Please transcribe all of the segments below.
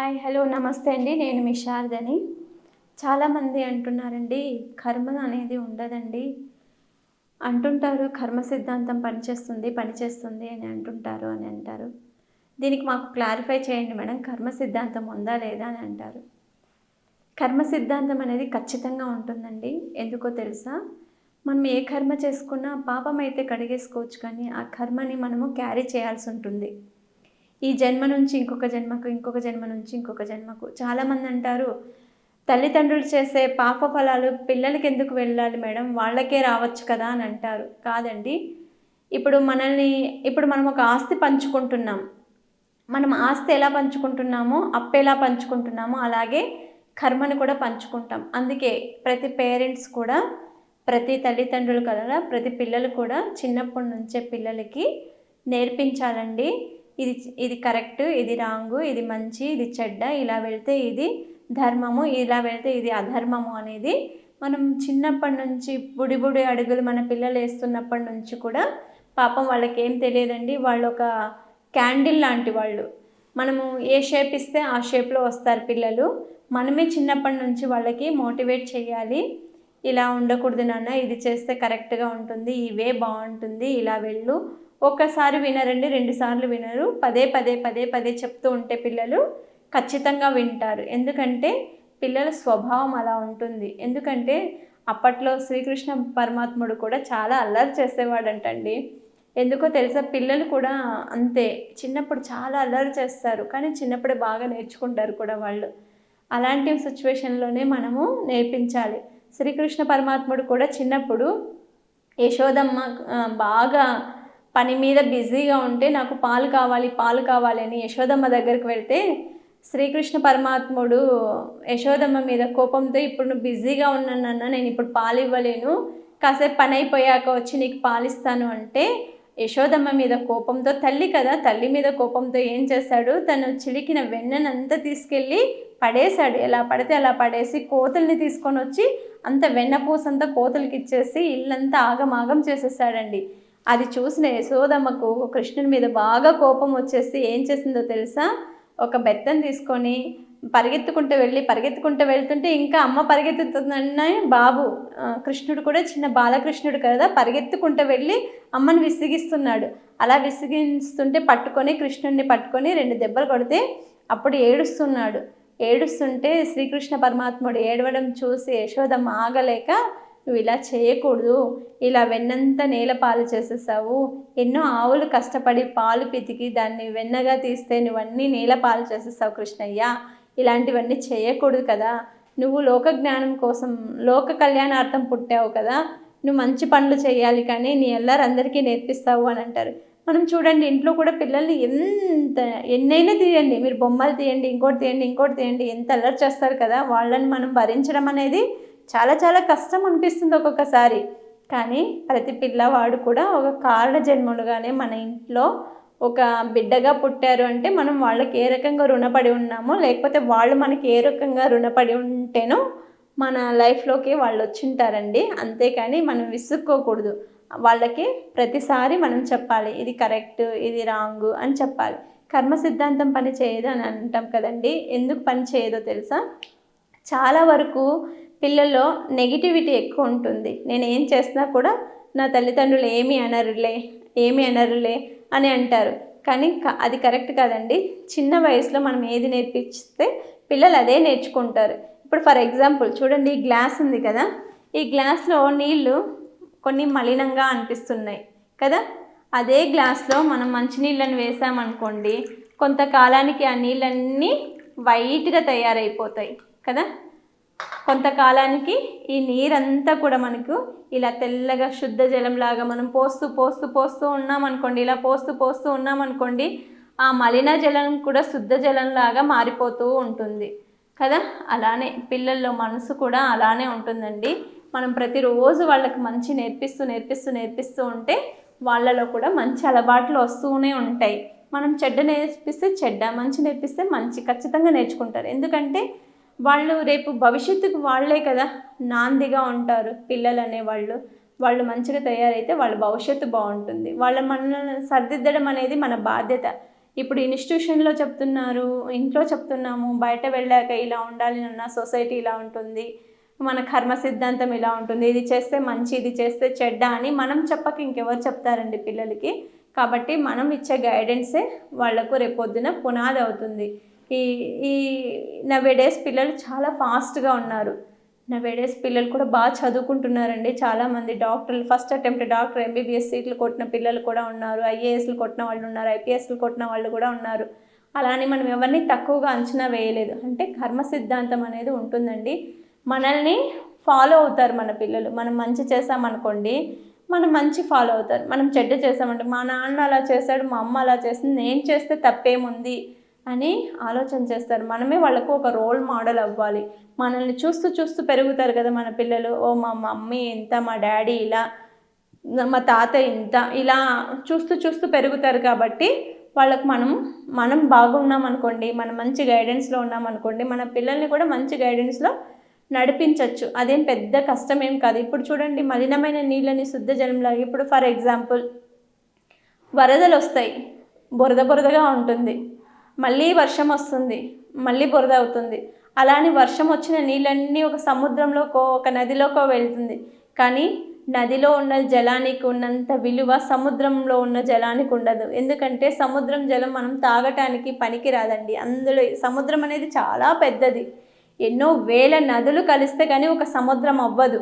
Hi hello నమస్తే అండి. నేను మీ శారదని. చాలామంది అంటున్నారండి కర్మ అనేది ఉండదండి. అంటుంటారు కర్మ సిద్ధాంతం పనిచేస్తుంది పనిచేస్తుంది అని అంటుంటారు అని అంటారు. దీనికి మాకు క్లారిఫై చేయండి మేడం కర్మ సిద్ధాంతం ఉందా లేదా అని అంటారు. కర్మ సిద్ధాంతం అనేది ఖచ్చితంగా ఉంటుందండి. ఎందుకో తెలుసా? మనం ఏ కర్మ చేసుకున్నా పాపం అయితే కడిగేసుకోవచ్చు కానీ ఆ కర్మని మనము క్యారీ చేయాల్సి ఉంటుంది. ఈ జన్మ నుంచి ఇంకొక జన్మకు ఇంకొక జన్మ నుంచి ఇంకొక జన్మకు. చాలామంది అంటారు తల్లిదండ్రులు చేసే పాప ఫలాలు పిల్లలకి ఎందుకు వెళ్ళాలి మేడం? వాళ్ళకే రావచ్చు కదా అని అంటారు. కాదండి. ఇప్పుడు మనల్ని ఇప్పుడు మనం ఒక ఆస్తి పంచుకుంటున్నాం. మనం ఆస్తి ఎలా పంచుకుంటున్నామో అప్పు ఎలా పంచుకుంటున్నామో అలాగే కర్మని కూడా పంచుకుంటాం. అందుకే ప్రతి పేరెంట్స్ కూడా ప్రతి తల్లిదండ్రులు కదా ప్రతి పిల్లలు కూడా చిన్నప్పటి నుంచే పిల్లలకి నేర్పించాలండి. ఇది ఇది కరెక్ట్ ఇది రాంగు ఇది మంచి ఇది చెడ్డ ఇలా వెళ్తే ఇది ధర్మము ఇలా వెళ్తే ఇది అధర్మము అనేది మనం చిన్నప్పటి నుంచి బుడి బుడి అడుగులు మన పిల్లలు వేస్తున్నప్పటి నుంచి కూడా పాపం వాళ్ళకి ఏం తెలియదండి. వాళ్ళు ఒక క్యాండిల్ లాంటి వాళ్ళు. మనము ఏ షేప్ ఇస్తే ఆ షేప్లో వస్తారు పిల్లలు. మనమే చిన్నప్పటి నుంచి వాళ్ళకి మోటివేట్ చేయాలి. ఇలా ఉండకూడదు నాన్న ఇది చేస్తే కరెక్ట్గా ఉంటుంది ఇవే బాగుంటుంది ఇలా వెళ్ళు ఒక్కసారి వినరండి రెండు సార్లు వినరు. పదే పదే పదే పదే చెప్తూ ఉంటే పిల్లలు ఖచ్చితంగా వింటారు. ఎందుకంటే పిల్లల స్వభావం అలా ఉంటుంది. ఎందుకంటే అప్పట్లో శ్రీకృష్ణ పరమాత్ముడు కూడా చాలా అల్లరి చేసేవాడంటండి. ఎందుకో తెలుసా? పిల్లలు కూడా అంతే. చిన్నప్పుడు చాలా అల్లరి చేస్తారు. కానీ చిన్నప్పుడే బాగా నేర్చుకుంటారు కూడా వాళ్ళు. అలాంటి సిచ్యువేషన్లోనే మనము నేర్పించాలి. శ్రీకృష్ణ పరమాత్ముడు కూడా చిన్నప్పుడు యశోదమ్మ బాగా పని మీద బిజీగా ఉంటే నాకు పాలు కావాలి పాలు కావాలి అని యశోదమ్మ దగ్గరికి వెళ్తే శ్రీకృష్ణ పరమాత్ముడు యశోదమ్మ మీద కోపంతో ఇప్పుడు నువ్వు బిజీగా ఉన్నానన్న నేను ఇప్పుడు పాలు ఇవ్వలేను కాసేపు పని అయిపోయాక వచ్చి నీకు పాలిస్తాను అంటే యశోదమ్మ మీద కోపంతో తల్లి కదా తల్లి మీద కోపంతో ఏం చేశాడు? తను చిలికిన వెన్ననంతా తీసుకెళ్ళి పడేశాడు. ఎలా పడితే అలా పడేసి కోతుల్ని తీసుకొని వచ్చి అంత వెన్నపూసంతా కోతులకి ఇచ్చేసి ఇల్లంతా ఆగమాగం చేసేసాడండి. అది చూసిన యశోదమ్మకు కృష్ణుని మీద బాగా కోపం వచ్చేసి ఏం చేసిందో తెలుసా? ఒక బెత్తం తీసుకొని పరిగెత్తుకుంటూ వెళ్ళి పరిగెత్తుకుంటూ వెళ్తుంటే ఇంకా అమ్మ పరిగెత్తుతుందన్న బాబు కృష్ణుడు కూడా చిన్న బాలకృష్ణుడు కదా పరిగెత్తుకుంటూ వెళ్ళి అమ్మని విసిగిస్తున్నాడు. అలా విసిగిస్తుంటే పట్టుకొని కృష్ణుడిని పట్టుకొని రెండు దెబ్బలు కొడితే అప్పుడు ఏడుస్తున్నాడు. ఏడుస్తుంటే శ్రీకృష్ణ పరమాత్ముడు ఏడవడం చూసి యశోదమ్మ ఆగలేక నువ్వు ఇలా చేయకూడదు. ఇలా వెన్నంతా నేల పాలు చేసేసావు. ఎన్నో ఆవులు కష్టపడి పాలు పితికి దాన్ని వెన్నగా తీస్తే నువ్వన్నీ నేల పాలు చేసేసావు కృష్ణయ్య. ఇలాంటివన్నీ చేయకూడదు కదా. నువ్వు లోక జ్ఞానం కోసం లోక కళ్యాణార్థం పుట్టావు కదా. నువ్వు మంచి పనులు చేయాలి కానీ నీ ఎల్లరు అందరికీ నేర్పిస్తావు అని అంటారు. మనం చూడండి ఇంట్లో కూడా పిల్లల్ని ఎంత ఎన్నైనా తీయండి. మీరు బొమ్మలు తీయండి ఇంకోటి తీయండి ఇంకోటి తీయండి. ఎంత అల్లరి చేస్తారు కదా. వాళ్ళని మనం భరించడం అనేది చాలా చాలా కష్టం అనిపిస్తుంది ఒక్కొక్కసారి. కానీ ప్రతి పిల్లవాడు కూడా ఒక కారణ జన్మలుగానే మన ఇంట్లో ఒక బిడ్డగా పుట్టారు అంటే మనం వాళ్ళకి ఏ రకంగా రుణపడి ఉన్నామో లేకపోతే వాళ్ళు మనకి ఏ రకంగా రుణపడి ఉంటేనో మన లైఫ్లోకి వాళ్ళు వచ్చింటారండి. అంతేకాని మనం విసుక్కోకూడదు. వాళ్ళకి ప్రతిసారి మనం చెప్పాలి ఇది కరెక్ట్ ఇది రాంగ్ అని చెప్పాలి. కర్మ సిద్ధాంతం పని చేయదు అని అంటాం కదండి. ఎందుకు పని చేయదో తెలుసా? చాలా వరకు పిల్లల్లో నెగిటివిటీ ఎక్కువ ఉంటుంది. నేను ఏం చేసినా కూడా నా తల్లిదండ్రులు ఏమీ అనరులే ఏమీ అనరులే అని అంటారు. కానీ క- అది కరెక్ట్ కాదండి. చిన్న వయసులో మనం ఏది నేర్పిస్తే పిల్లలు అదే నేర్చుకుంటారు. ఇప్పుడు ఫర్ ఎగ్జాంపుల్ చూడండి ఈ గ్లాస్ ఉంది కదా. ఈ గ్లాస్లో నీళ్ళు కొన్ని మలినంగా అనిపిస్తున్నాయి కదా. అదే గ్లాస్లో మనం మంచినీళ్ళని వేసామనుకోండి కొంతకాలానికి ఆ నీళ్ళన్నీ వైట్గా తయారైపోతాయి కదా. కొంతకాలానికి ఈ నీరంతా కూడా మనకు ఇలా తెల్లగా శుద్ధ జలంలాగా మనం పోస్తూ పోస్తూ పోస్తూ ఉన్నామనుకోండి ఇలా పోస్తూ పోస్తూ ఉన్నామనుకోండి ఆ మలిన జలం కూడా శుద్ధ జలంలాగా మారిపోతూ ఉంటుంది. కదా? అలానే పిల్లల్లో మనసు కూడా అలానే ఉంటుందండి. మనం ప్రతిరోజు వాళ్ళకి మంచి నేర్పిస్తూ నేర్పిస్తూ నేర్పిస్తూ ఉంటే వాళ్ళలో కూడా మంచి అలవాట్లు వస్తూనే ఉంటాయి. మనం చెడ్డ నేర్పిస్తే చెడ్డ మంచి నేర్పిస్తే మంచి ఖచ్చితంగా నేర్చుకుంటారు. ఎందుకంటే వాళ్ళు రేపు భవిష్యత్తుకు వాళ్ళే కదా. నాందిగా ఉంటారు పిల్లలు అనేవాళ్ళు వాళ్ళు మంచిగా తయారైతే వాళ్ళ భవిష్యత్తు బాగుంటుంది. వాళ్ళ మనల్ని సర్దిద్దడం అనేది మన బాధ్యత. ఇప్పుడు ఇన్స్టిట్యూషన్లో చెప్తున్నారు ఇంట్లో చెప్తున్నాము బయట వెళ్ళాక ఇలా ఉండాలి అన్న సొసైటీ ఇలా ఉంటుంది. మన కర్మ సిద్ధాంతం ఇలా ఉంటుంది. ఇది చేస్తే మంచి ఇది చేస్తే చెడ్డ అని మనం చెప్పక ఇంకెవరు చెప్తారండి పిల్లలకి. కాబట్టి మనం ఇచ్చే గైడెన్సే వాళ్ళకు రేపొద్దున పునాది అవుతుంది. ఈ ఈ నవేడేస్ పిల్లలు చాలా ఫాస్ట్గా ఉన్నారు. నవేడేస్ పిల్లలు కూడా బాగా చదువుకుంటున్నారండి. చాలామంది డాక్టర్లు ఫస్ట్ అటెంప్ట్ డాక్టర్ ఎంబీబీఎస్ సీట్లు కొట్టిన పిల్లలు కూడా ఉన్నారు. ఐఏఎస్లు కొట్టిన వాళ్ళు ఉన్నారు. ఐపీఎస్లు కొట్టిన వాళ్ళు కూడా ఉన్నారు. అలా అని మనం ఎవరిని తక్కువగా అంచనా వేయలేదు. అంటే కర్మ సిద్ధాంతం అనేది ఉంటుందండి. మనల్ని ఫాలో అవుతారు మన పిల్లలు. మనం మంచి చేసామనుకోండి మనం మంచి ఫాలో అవుతారు. మనం చెడ్డ చేసామంటే మా నాన్న అలా చేశాడు మా అమ్మ అలా చేసింది నేను చేస్తే తప్పేముంది? అని ఆలోచన చేస్తారు. మనమే వాళ్ళకు ఒక రోల్ మోడల్ అవ్వాలి. మనల్ని చూస్తూ చూస్తూ పెరుగుతారు కదా మన పిల్లలు. ఓ మా మమ్మీ ఇంత మా డాడీ ఇలా మా తాత ఇంత ఇలా చూస్తూ చూస్తూ పెరుగుతారు కాబట్టి వాళ్ళకు మనం మనం బాగున్నాం అనుకోండి మనం మంచి గైడెన్స్లో ఉన్నాం అనుకోండి మన పిల్లల్ని కూడా మంచి గైడెన్స్లో నడిపించవచ్చు అదేం పెద్ద కష్టం ఏం కాదు. ఇప్పుడు చూడండి మలినమైన నీళ్ళని శుద్ధ జలంలాగా ఇప్పుడు ఫర్ ఎగ్జాంపుల్ వరదలు వస్తాయి. బురద బురదగా ఉంటుంది. మళ్ళీ వర్షం వస్తుంది మళ్ళీ బురద అవుతుంది. అలానే వర్షం వచ్చిన నీళ్ళన్నీ ఒక సముద్రంలోకో ఒక నదిలోకో వెళ్తుంది. కానీ నదిలో ఉన్న జలానికి ఉన్నంత విలువ సముద్రంలో ఉన్న జలానికి ఉండదు. ఎందుకంటే సముద్రం జలం మనం తాగటానికి పనికి రాదండి అందులో సముద్రం అనేది చాలా పెద్దది. ఎన్నో వేల నదులు కలిస్తే కానీ ఒక సముద్రం అవ్వదు.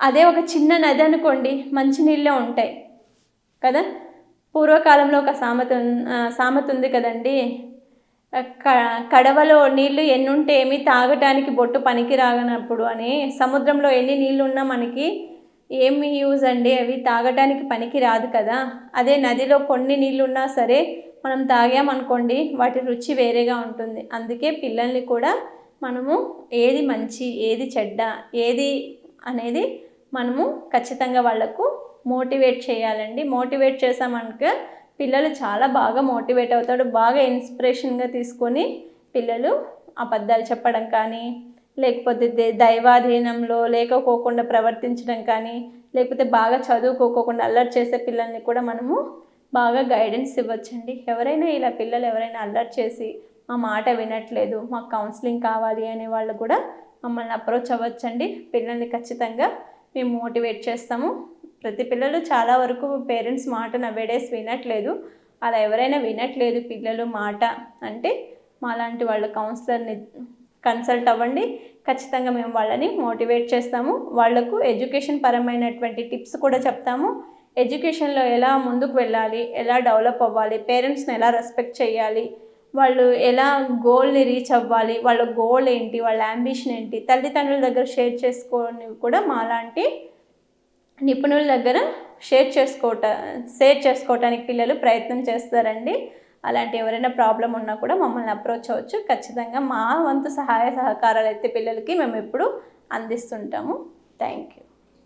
అదే ఒక చిన్న నది అనుకోండి మంచినీళ్ళే ఉంటాయి. కదా? పూర్వకాలంలో ఒక సామెత సామెత ఉంది కదండి. క- కడవలో నీళ్ళు ఎన్నుంటే ఏమి తాగటానికి బొట్టు పనికి రాగనప్పుడు అని. సముద్రంలో ఎన్ని నీళ్ళు ఉన్నా మనకి ఏమి యూజ్ అండి? అవి తాగటానికి పనికి రాదు కదా. అదే నదిలో కొన్ని నీళ్ళు ఉన్నా సరే మనం తాగామనుకోండి వాటి రుచి వేరేగా ఉంటుంది. అందుకే పిల్లల్ని కూడా మనము ఏది మంచి ఏది చెడ్డ ఏది అనేది మనము ఖచ్చితంగా వాళ్ళకు మోటివేట్ చేయాలండి. మోటివేట్ చేసామనుక పిల్లలు చాలా బాగా మోటివేట్ అవుతాడు బాగా ఇన్స్పిరేషన్గా తీసుకొని పిల్లలు అబద్ధాలు చెప్పడం కానీ లేకపోతే దే- దైవాధీనంలో లేకపోకుండా ప్రవర్తించడం కానీ లేకపోతే బాగా చదువుకోకుండా అల్లరి చేసే పిల్లల్ని కూడా మనము బాగా గైడెన్స్ ఇవ్వచ్చండి. ఎవరైనా ఇలా పిల్లలు ఎవరైనా అల్లరి చేసి మా మాట వినట్లేదు మాకు కౌన్సిలింగ్ కావాలి అనే వాళ్ళు కూడా మమ్మల్ని అప్రోచ్ అవ్వచ్చండి. పిల్లల్ని ఖచ్చితంగా మేము మోటివేట్ చేస్తాము. ప్రతి పిల్లలు చాలా వరకు పేరెంట్స్ మాట నవ్వేడేసి వినట్లేదు. అలా ఎవరైనా వినట్లేదు పిల్లలు మాట అంటే మాలాంటి వాళ్ళ కౌన్సిలర్ని కన్సల్ట్ అవ్వండి. ఖచ్చితంగా మేము వాళ్ళని మోటివేట్ చేస్తాము. వాళ్ళకు ఎడ్యుకేషన్ పరమైనటువంటి టిప్స్ కూడా చెప్తాము. ఎడ్యుకేషన్లో ఎలా ముందుకు వెళ్ళాలి ఎలా డెవలప్ అవ్వాలి పేరెంట్స్ని ఎలా రెస్పెక్ట్ చేయాలి వాళ్ళు ఎలా గోల్ని రీచ్ అవ్వాలి వాళ్ళ గోల్ ఏంటి వాళ్ళ అంబిషన్ ఏంటి తల్లిదండ్రుల దగ్గర షేర్ చేసుకొని కూడా మాలాంటి నిపుణుల దగ్గర షేర్ చేసుకోవట షేర్ చేసుకోవటానికి పిల్లలు ప్రయత్నం చేస్తారండి. అలాంటి ఎవరైనా ప్రాబ్లం ఉన్నా కూడా మమ్మల్ని అప్రోచ్ అవ్వచ్చు. ఖచ్చితంగా మా వంతు సహాయ సహకారాలు అయితే పిల్లలకి మేము ఎప్పుడు అందిస్తుంటాము. Thank you